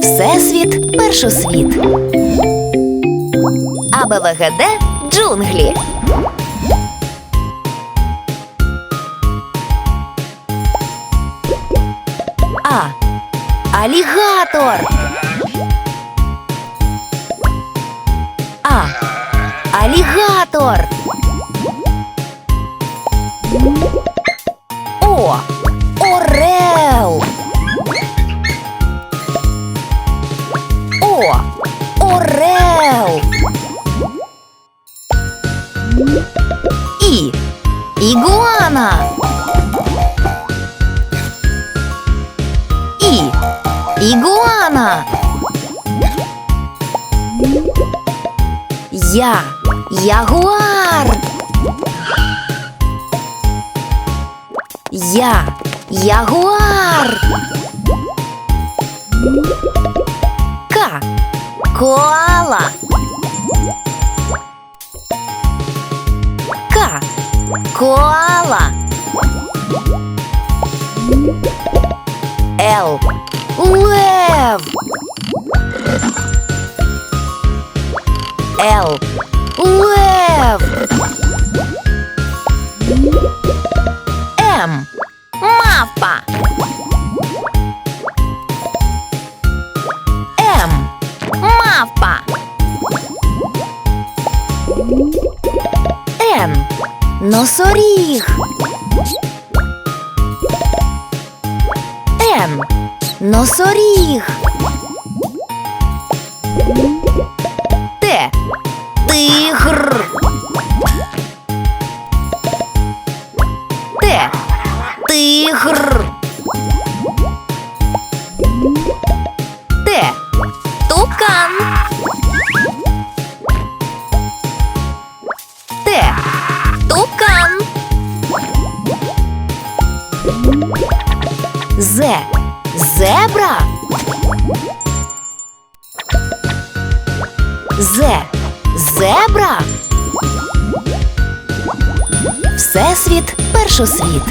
Всесвіт першосвіт. АБВГД джунглі. А. Алігатор. А. Алігатор. О. Орел. І. Ігуана. І. Ігуана. Я. Ягуар. Я. Ягуар. К. Коала. К. Коала. Л. Лев. Л. Носоріг. М. Носоріг. Т. Тигр. Т. Тигр. З. Зебра. Зе. Зебра. Всесвіт першосвіт.